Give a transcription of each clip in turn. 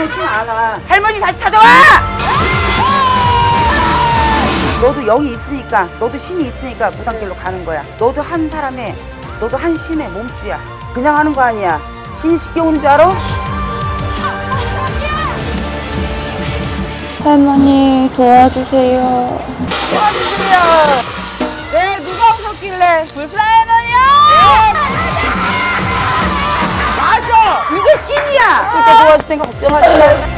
안 와. 할머니 다시 찾아와! 너도 영이 있으니까, 너도 신이 있으니까 무당길로 가는 거야. 너도 한 사람의, 너도 한 신의 몸주야. 그냥 하는 거 아니야. 신이 쉽게 오는 줄 알아? 할머니 도와주세요. 도와주세요. 네, 누가 오셨길래? 불사 할머니요! 찐이야! 그때 도와줄 테니까 걱정하지 마.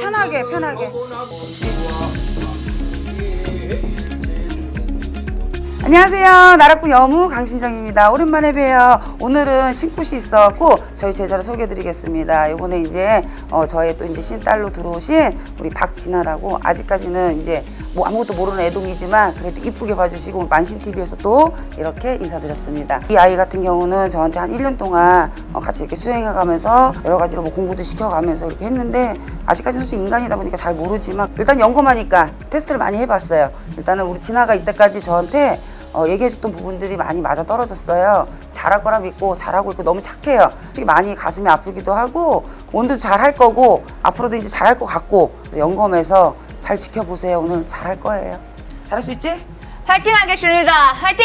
편하게, 편하게. 안녕하세요. 나락구 여무 강신정입니다. 오랜만에 뵈요. 오늘은 신굿이 있어갖고 저희 제자를 소개해드리겠습니다. 이번에 이제 어, 저의 또 이제 신딸로 들어오신 우리 박진아라고 아직까지는 이제 뭐 아무것도 모르는 애동이지만 그래도 이쁘게 봐주시고 만신 TV에서 또 이렇게 인사드렸습니다. 이 아이 같은 경우는 저한테 한 1년 동안 어, 같이 이렇게 수행해가면서 여러 가지로 뭐 공부도 시켜가면서 이렇게 했는데 아직까지 솔직히 인간이다 보니까 잘 모르지만 일단 연금하니까 테스트를 많이 해봤어요. 일단은 우리 진아가 이때까지 저한테 어, 얘기해줬던 부분들이 많이 맞아 떨어졌어요. 잘할 거라 믿고 잘하고 있고 너무 착해요. 많이 가슴이 아프기도 하고 오늘도 잘할 거고 앞으로도 이제 잘할 것 같고 연검에서 잘 지켜보세요. 오늘 잘할 거예요. 잘할 수 있지? 화이팅 하겠습니다. 화이팅!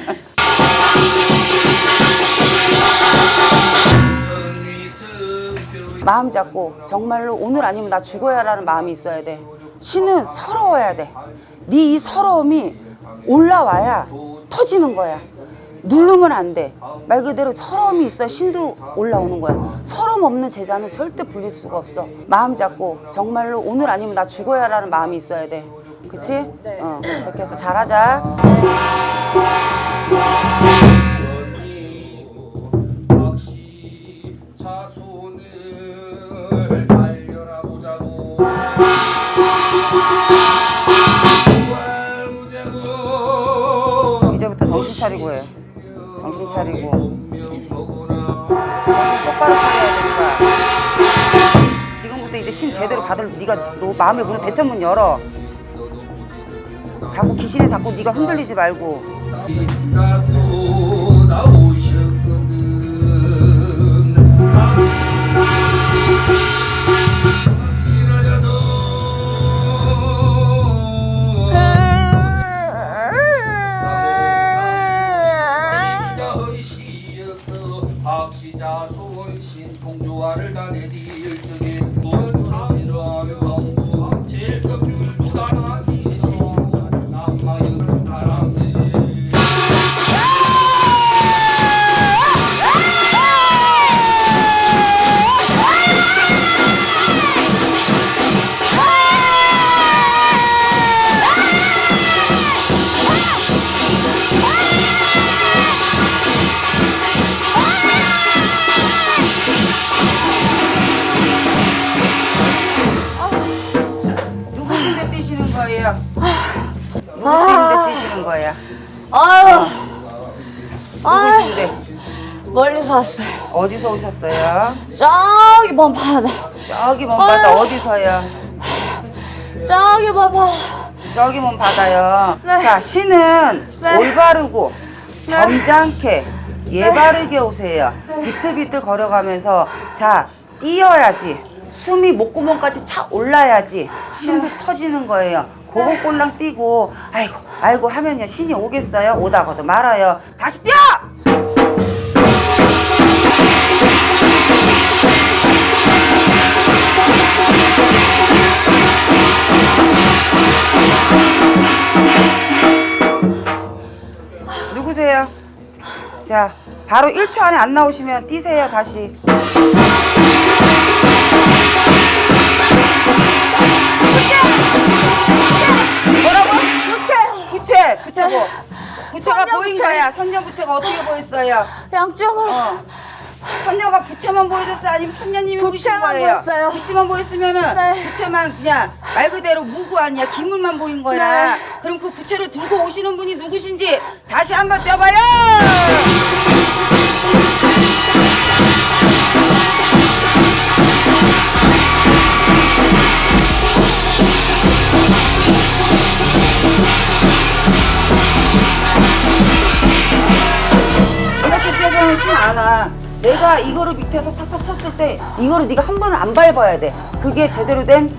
마음 잡고 정말로 오늘 아니면 나 죽어야라는 마음이 있어야 돼. 신은 서러워야 돼. 네 이 서러움이 올라와야 터지는 거야. 누르면 안 돼. 말 그대로 서러움이 있어 신도 올라오는 거야. 서러움 없는 제자는 절대 불릴 수가 없어. 마음 잡고 정말로 오늘 아니면 나 죽어야라는 마음이 있어야 돼. 그치? 어, 그렇게 해서 잘하자. 제대로 받을 네가 너 마음의 문을 대천문 열어. 자꾸 귀신이 자꾸 네가 흔들리지 말고. 가도 나오셨거든 박시자 소원신 공조화를 다 내딜 적에 원 누구신데? 멀리서 왔어요. 어디서 오셨어요? 저기 먼 바다, 저기 먼 바다 어디서요? 저기 먼 바다. 저기 먼 바다요. 네. 자, 신은 네. 올바르고 점잖게 예바르게 오세요. 비틀비틀 걸어가면서 자 뛰어야지. 숨이 목구멍까지 착 올라야지 신도 터지는 거예요. 그거 꼴랑 뛰고 아이고 아이고 하면요 신이 오겠어요? 오다가도 말아요. 다시 뛰어! 누구세요? 자, 바로 1초 안에 안 나오시면 뛰세요, 다시. 뭐라고? 부채! 부채! 부채고. 부채가 보인 거야. 선녀 부채가 어떻게 보였어요? 양쪽으로. 어. 선녀가 부채만 보여줬어 아니면 선녀님이 보이신 부채만 거예요? 보였어요. 부채만 보였으면은 네. 부채만 그냥 말 그대로 무구 아니야 기물만 보인 거야. 네. 그럼 그 부채를 들고 오시는 분이 누구신지 다시 한번 떼봐요. 이렇게 떼서는 신안 와. 내가 이거를 밑에서 탁탁 쳤을 때 이거를 네가 한 번을 안 밟아야 돼. 그게 제대로 된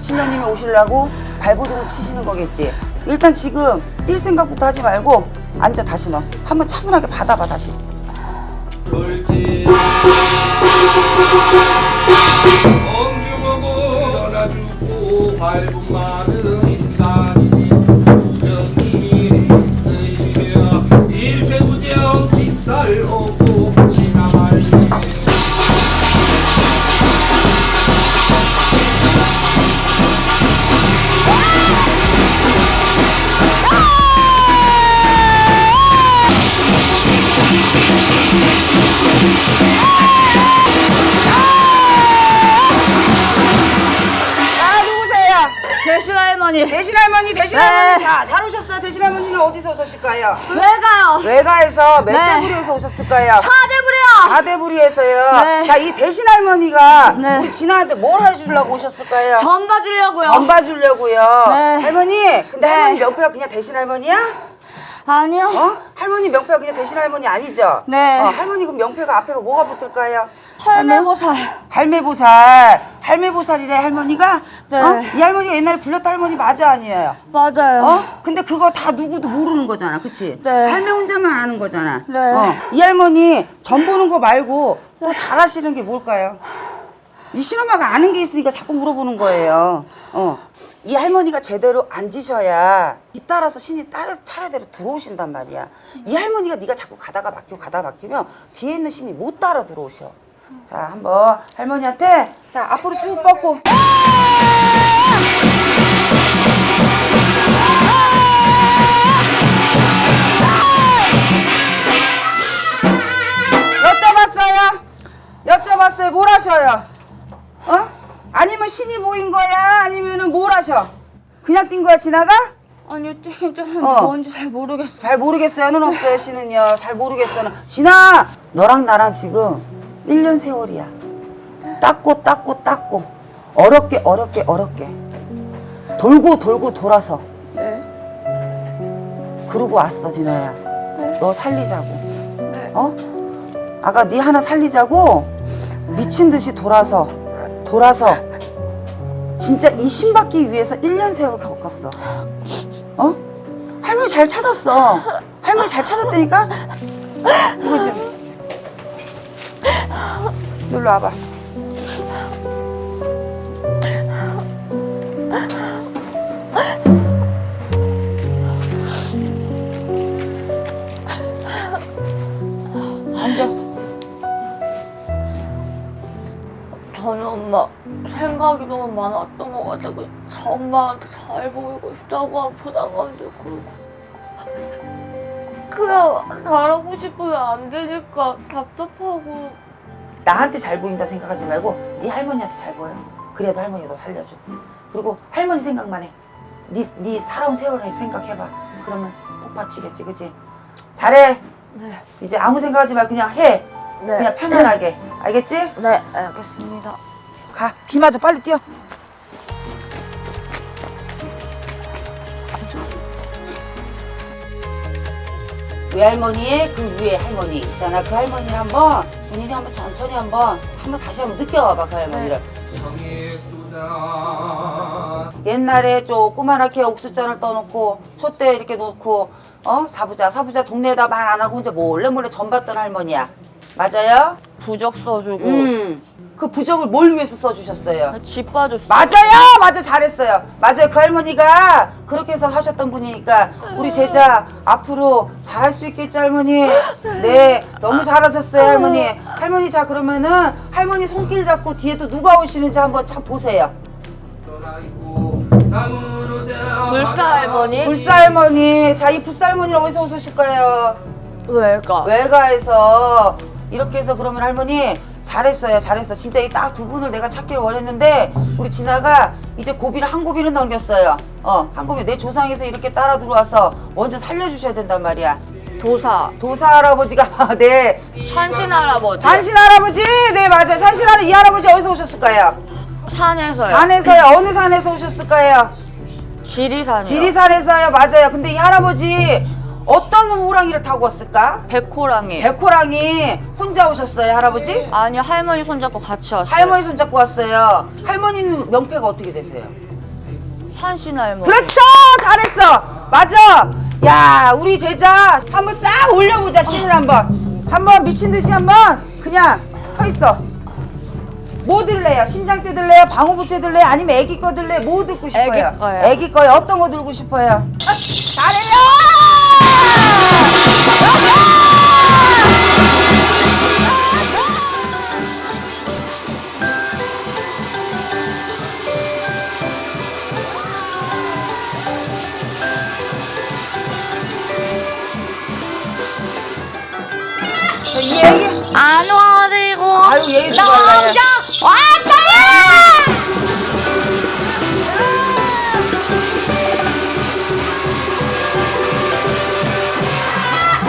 신령님이 오시려고 발버둥을 치시는 거겠지. 일단 지금 뛸 생각부터 하지 말고 앉아 다시 너. 한번 차분하게 받아봐 다시. 인간이니 우정이 있으시며 일체부정 직살 없 아 누구세요? 대신 할머니. 대신 할머니 대신 네. 할머니 자 잘 오셨어요. 대신 할머니는 어디서 오셨을까요? 왜 가요? 외가에서 네. 멧돼부리에서 오셨을까요? 사대부리야. 가대부리에서요. 네. 자이 대신 할머니가 네. 우리 진아한테 뭘 해주려고 오셨을까요? 전 봐주려고요. 전 봐주려고요. 네. 할머니, 근데 네. 할머니 명패가 그냥 대신 할머니야? 아니요. 어? 할머니 명패가 그냥 대신 할머니 아니죠? 네. 어, 할머니 그럼 명패가 앞에가 뭐가 붙을까요? 할매보살. 할매보살. 할매보살이래 할머니가? 네. 어? 이 할머니가 옛날에 불렸던 할머니 맞아 아니에요? 맞아요. 어? 근데 그거 다 누구도 모르는 거잖아, 그치? 네. 할매 혼자만 아는 거잖아. 네. 어, 이 할머니 전 보는 거 말고 또 잘하시는 게 뭘까요? 이 신엄마가 아는 게 있으니까 자꾸 물어보는 거예요. 어. 이 할머니가 제대로 앉으셔야 뒤따라서 신이 따라 차례대로 들어오신단 말이야. 이 할머니가 네가 자꾸 가다가 막히고 가다가 막히면 뒤에 있는 신이 못 따라 들어오셔. 자, 한번 할머니한테 자 앞으로 쭉 뻗고 여쭤봤어요? 여쭤봤어요. 뭘 하셔요? 어? 아니면 신이 보인 거야? 아니면은 뭘 하셔? 그냥 뛴 거야 지나가? 아니요, 좀 어. 뭔지 잘 모르겠어. 잘 모르겠어요는 없어요 신은요. 잘 모르겠어는. 진아 너랑 나랑 지금 1년 세월이야. 닦고 닦고 닦고 어렵게 어렵게 어렵게 돌고 돌고 돌아서 네. 그러고 왔어 진아야. 네. 너 살리자고. 네. 어? 아가 네 하나 살리자고 미친 듯이 돌아서 돌아서 진짜 이 신 받기 위해서 1년 세월 겪었어. 어? 할머니 잘 찾았어. 할머니 잘 찾았다니까? 이거 좀. 놀러 와봐. 엄마 생각이 너무 많았던 것 같아. 그 엄마한테 잘 보이고 싶다고 한 부담감도 그렇고. 그냥 잘하고 싶으면 안 되니까 답답하고. 나한테 잘 보인다 생각하지 말고 네 할머니한테 잘 보여. 그래도 할머니 너 살려줘. 그리고 할머니 생각만 해. 네, 네 살아온 세월을 생각해봐. 그러면 복받치겠지, 그지? 잘해. 네. 이제 아무 생각하지 말고 그냥 해. 네. 그냥 편안하게. 알겠지? 네, 알겠습니다. 가. 비 맞아. 빨리 뛰어. 외할머니의 그 위에 할머니 있잖아. 그 할머니를 한번 본인이 한번 천천히 한번 한번 다시 한번 느껴봐봐 그 할머니를. 옛날에 조그만하게 옥수잔을 떠놓고 촛대 이렇게 놓고 어 사부자 사부자 동네에다 말 안 하고 이제 몰래 몰래 전 받던 할머니야. 맞아요? 부적 써주고 음. 그 부적을 뭘 위해서 써주셨어요? 집 봐줬어. 맞아요, 맞아, 잘했어요. 맞아요, 그 할머니가 그렇게 해서 하셨던 분이니까 우리 제자 앞으로 잘할 수 있겠지 할머니. 네, 너무 잘하셨어요 할머니. 할머니 자 그러면은 할머니 손길 잡고 뒤에 또 누가 오시는지 한번 참 보세요. 불사 할머니? 불사 할머니, 자 이 불사 할머니는 어디서 오셨을까요? 왜가? 외가에서 이렇게 해서 그러면 할머니 잘했어요 잘했어. 진짜 이 딱 두 분을 내가 찾기를 원했는데 우리 진아가 이제 고비를 한 고비는 넘겼어요. 어 한 고비. 내 조상에서 이렇게 따라 들어와서 먼저 살려주셔야 된단 말이야. 도사. 도사 할아버지가 네. 산신 할아버지. 산신 할아버지? 네 맞아요. 산신 할아버지 이 할아버지 어디서 오셨을까요? 산에서요. 산에서요? 어느 산에서 오셨을까요? 지리산이요. 지리산에서요? 맞아요. 근데 이 할아버지 어떤 호랑이를 타고 왔을까 백호랑이. 백호랑이 혼자 오셨어요 할아버지 아니 할머니 손잡고 같이 왔어요. 할머니 손잡고 왔어요. 할머니는 명패가 어떻게 되세요? 산신 할머니. 그렇죠! 잘했어! 맞아! 야, 우리 제자 한번 싹 올려보자, 신을 한번. 한번 미친 듯이 한번 그냥 서 있어. 뭐 들래요? 신장 때 들래요? 방어부채 들래요? 아니면 애기 거 들래요? 뭐 듣고 싶어요? 애기 거요. 애기 거요. 어떤 거 들고 싶어요? 아, 잘해요! 안 와지고. 아유, 예의 좀 발라요. 왔다!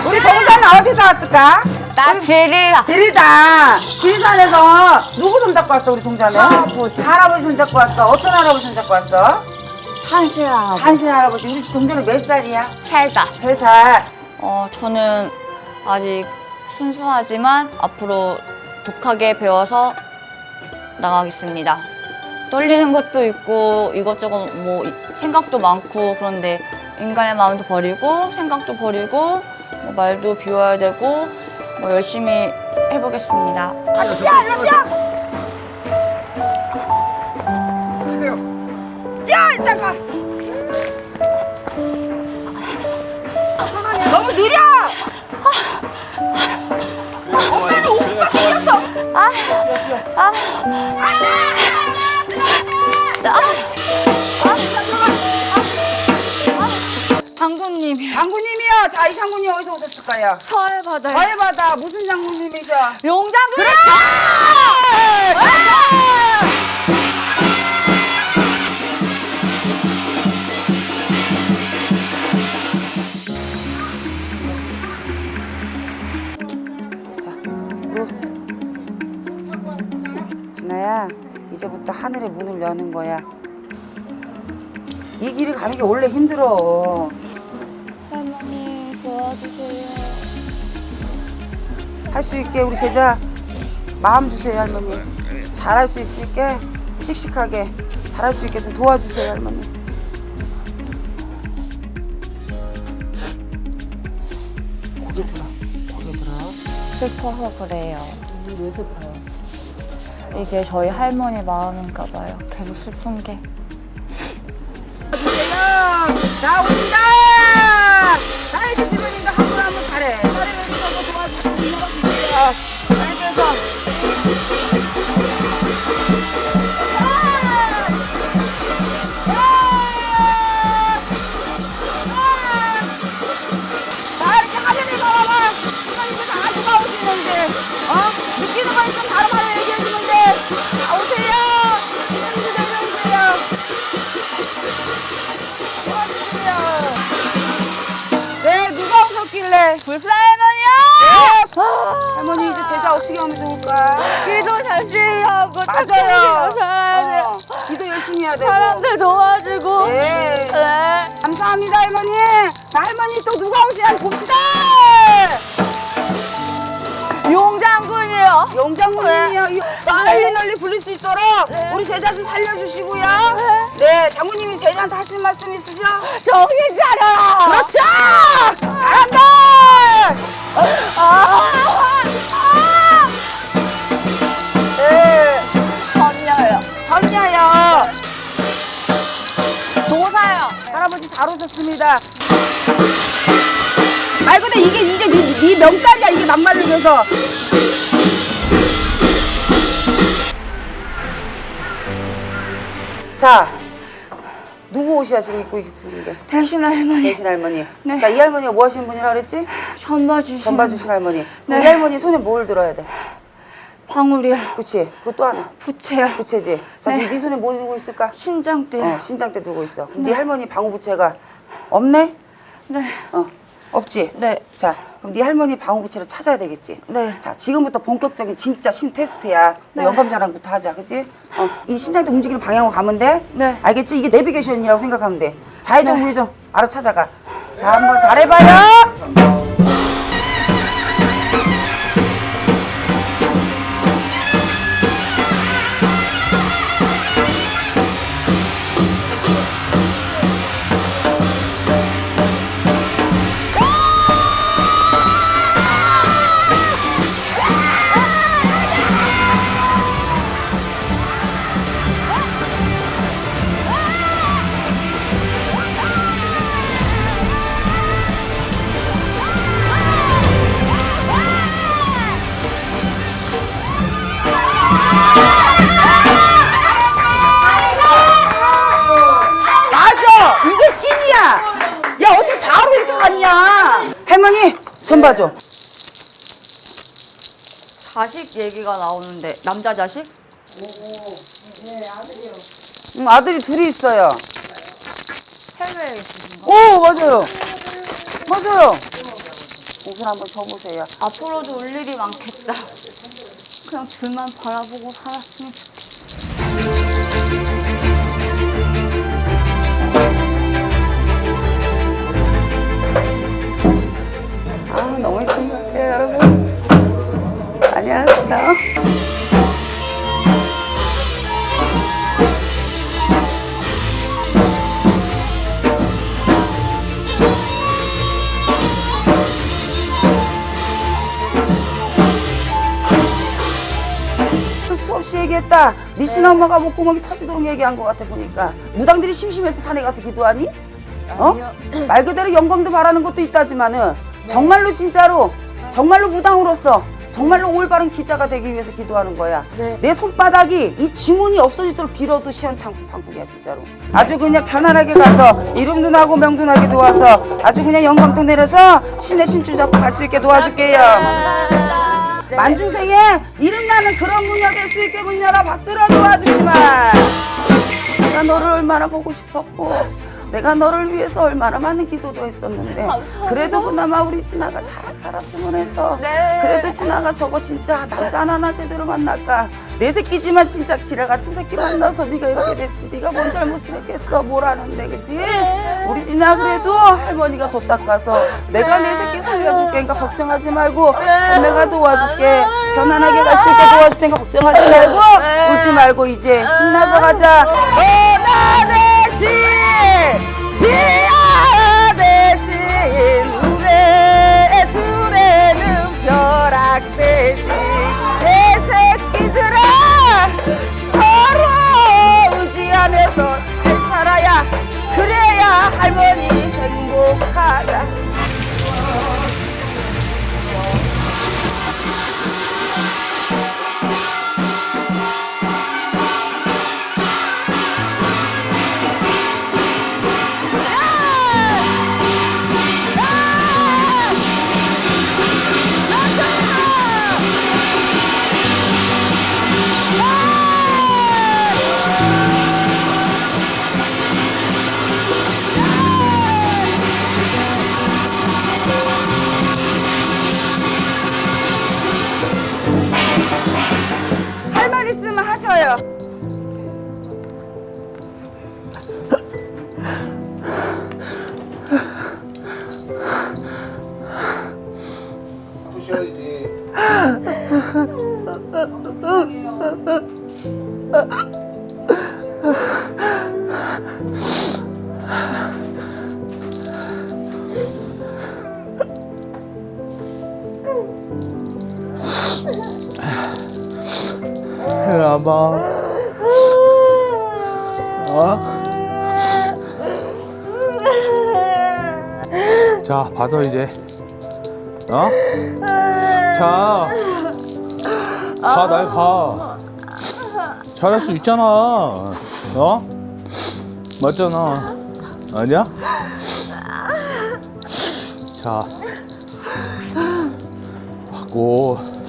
우리 동산은 어디서 왔을까? 나 지리라. 지리다. 지리산에서 누구 손잡고 왔어, 우리 동자는? 할아버지. 할아버지 손잡고 왔어. 어떤 할아버지 손잡고 왔어? 할아버지. 한신 할아버지. 우리 동자는 몇 살이야? 살다. 세 살. 어, 저는 아직 순수하지만 앞으로 독하게 배워서 나가겠습니다. 떨리는 것도 있고 이것저것 뭐 이- 생각도 많고 그런데 인간의 마음도 버리고 생각도 버리고 뭐 말도 비워야 되고 뭐 열심히 해보겠습니다. 야, 일로 뛰어! 뛰어, 일단 가! 장군님 장군님이요. 자, 이 장군님 어디서 오셨을까요? 서해 바다에 저해바다 무슨 장군님이죠? 용장군 그렇죠! 자, 하늘의 문을 여는 거야. 이 길을 가는 게 원래 힘들어. 할머니 도와주세요. 할 수 있게 우리 제자 마음 주세요 할머니 잘할 수 있게 씩씩하게 잘할 수 있게 좀 도와주세요 할머니 고개 들어 고개 들어 슬퍼서 그래요. 왜 슬퍼요? 이게 저희 할머니 마음인가 봐요. 계속 슬픈 게. 주세요 자 오신다 나이 드신 분인가 한분 한분 잘해 잘해서 한번 도와주세요 잘해서 네. 할머니 이제 제자 어떻게 하면 좋을까 기도 열심히 하고 맞아요 살아야 돼 요. 어, 기도 열심히 해야 되고 사람들 도와주고. 네 네. 감사합니다 할머니 자 할머니 또 누가 오시나 봅시다 용장군이요. 용장군님이요 이- 널리 널리 불릴 수 있도록 우리 제자 좀 살려주시고요 네 장군님이 제자한테 하실 말씀 있으시죠? 정신 차려. 그렇죠 잘한다 선녀요. 선녀요. 도사요. 할아버지 잘 오셨습니다. 말 근데 이게 이게 네, 네 명단이야 이게 막말로 해서 자 누구 옷이야 지금 입고 있으신 게 대신 할머니 대신 할머니 네. 자 이 할머니가 뭐 하시는 분이라 그랬지? 전봐 주신 전봐 주신 할머니. 네. 이 할머니 손에 뭘 들어야 돼? 방울이야 그치? 그리고 또 하나. 부채야 부채지. 자, 네. 지금 네 손에 뭐 들고 있을까? 신장대 어, 신장대 두고 있어. 그럼 네, 할머니 방우 부채가 없네? 네 어, 없지? 네. 자, 그럼 네 할머니 방우 부채를 찾아야 되겠지? 네. 자, 지금부터 본격적인 진짜 신 테스트야. 너 네. 영감 자랑부터 하자, 그치? 어, 이 신장대 움직이는 방향으로 가면 돼? 네. 알겠지? 이게 내비게이션이라고 생각하면 돼. 좌회전, 우회전, 알아 찾아가. 자, 한번 잘해봐요. 전 봐줘. 자식 얘기가 나오는데 남자 자식? 응, 아들이 둘이 있어요. 해외에 있으신가? 오, 맞아요. 맞아요. 옷을 한번 줘보세요. 앞으로도 올 일이 많겠다 그냥 둘만 바라보고 살았으면 좋겠어 네 친엄마가 목구멍이 터지도록 얘기한 것 같아 보니까 무당들이 심심해서 산에 가서 기도하니? 어? 아니요. 말 그대로 영광도 바라는 것도 있다지만은 정말로 진짜로 정말로 무당으로서 정말로 올바른 기자가 되기 위해서 기도하는 거야. 네. 내 손바닥이 이 지문이 없어지도록 빌어도 시원찮고 판국이야 진짜로. 아주 그냥 편안하게 가서 이름도 나고 명도 나게 도와서 아주 그냥 영광도 내려서 신의 신줄 잡고 갈 수 있게 도와줄게요. 네. 만중생에 이름 나는 그런 문화 될수 있게 문 열어 받들어 도와주시만 내가 너를 얼마나 보고 싶었고 내가 너를 위해서 얼마나 많은 기도도 했었는데 그래도 그나마 우리 진아가 잘 살았으면 해서 네. 그래도 진아가 저거 진짜 남자 하나 제대로 만날까 내 새끼지만 진짜 지랄 같은 새끼 만나서 네가 이렇게 됐지. 네가 뭔 잘못을 했겠어? 뭘 아는데 그치? 우리 진아 그래도 할머니가 도 닦아서 내가 내 새끼 살려줄 테니까 걱정하지 말고 할매가 도와줄게. 편안하게 갈 수 있게 도와줄 테니까 걱정하지 말고 울지 말고 이제 힘나서 가자. 전하 대신! 지 일로 와봐. 어? 자, 받아 이제. 어? 자, 가, 날 가. 잘할 수 있잖아. 어? 맞잖아. 아니야? 자, 받고.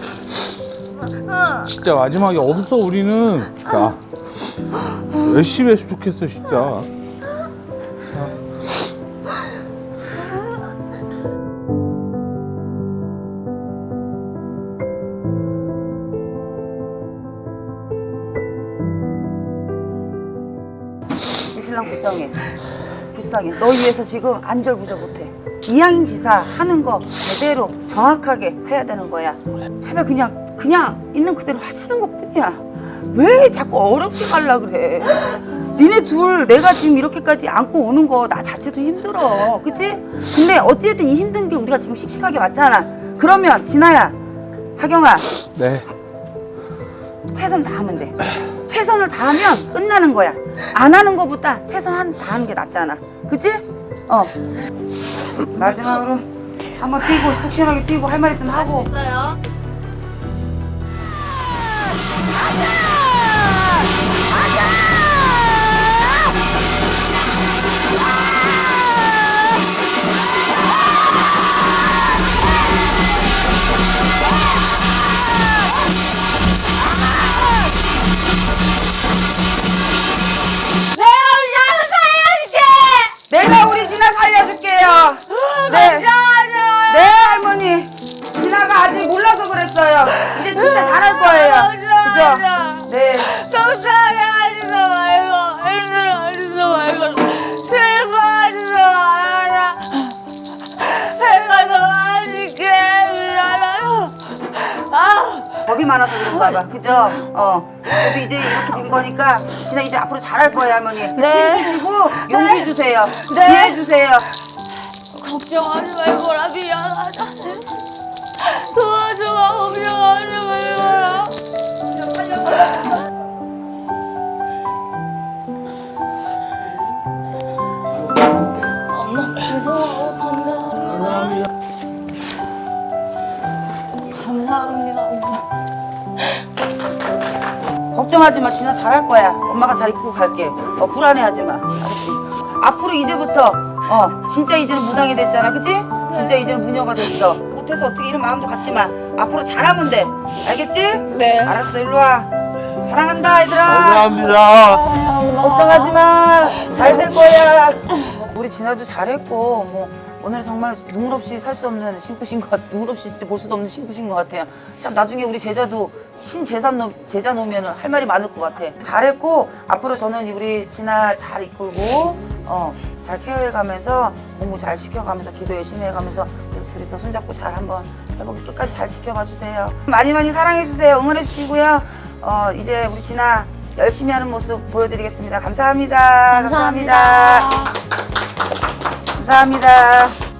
진짜 마지막에 없어 우리는. 자, 열심히 했으면 좋겠어 진짜. 이 신랑 불쌍해. 불쌍해. 너 위해서 지금 안절부절 못해. 이양지사 하는 거 제대로 정확하게 해야 되는 거야. 제발 그냥 그냥 있는 그대로 하자는 것뿐이야. 왜 자꾸 어렵게 갈라 그래? 니네 둘 내가 지금 이렇게까지 안고 오는 거 나 자체도 힘들어. 그치? 근데 어찌됐든 이 힘든 길 우리가 지금 씩씩하게 왔잖아. 그러면 진아야, 하경아, 네. 최선 다하면 돼. 최선을 다하면 끝나는 거야. 안 하는 것보다 최선 한 다하는 게 낫잖아. 그치? 어. 마지막으로 한번 뛰고 속 시원하게 뛰고 할 말 있으면 하고. 있어요. 내가 우리 진아 살려줄게요. 네. 네 할머니. 진아가 아직 몰라서 그랬어요. 이제 진짜 잘할 거예요. 그죠? 네. 속상해 하지도 말고 힘들어 하지도 말고 슬퍼 하지도 말아라 내가 더 맛있게 해주잖아요 아 겁이 많아서 그런가 봐. 그죠? 어. 그래도 이제 이렇게 된 거니까 진아 이제 앞으로 잘할 거예요, 할머니. 네. 힘 주시고 용기 네. 주세요. 네. 지혜 주세요. 걱정하지 말거라 미안하다 도와줘라 걱정하지 말거라 엄마 죄송하고 감사합니다 감사합니다 엄마 걱정하지 마. 진아 잘할 거야. 엄마가 잘 이끌고 갈게. 어, 불안해하지 마. 앞으로 이제부터 어, 진짜 이제는 무당이 됐잖아. 그치? 진짜 이제는 무녀가 됐어. 못해서 어떻게 이런 마음도 갖지만 앞으로 잘하면 돼. 알겠지? 네 알았어. 일로 와. 사랑한다, 얘들아. 감사합니다. 걱정하지 마. 잘 될 거야. 우리 진아도 잘했고 뭐 오늘 정말 눈물 없이 살 수 없는 신부신 것 같, 눈물 없이 진짜 볼 수도 없는 신부신 것 같아요. 참 나중에 우리 제자도 신제산 놈 제자 놓으면 할 말이 많을 것 같아. 잘했고 앞으로 저는 우리 진아 잘 이끌고 어 잘 케어해가면서 공부 잘 시켜가면서 기도 열심히 해가면서 그래서 둘이서 손잡고 잘 한번 해보기 끝까지 잘 지켜봐 주세요. 많이 많이 사랑해 주세요. 응원해 주시고요. 어 이제 우리 진아 열심히 하는 모습 보여드리겠습니다. 감사합니다. 감사합니다. 감사합니다.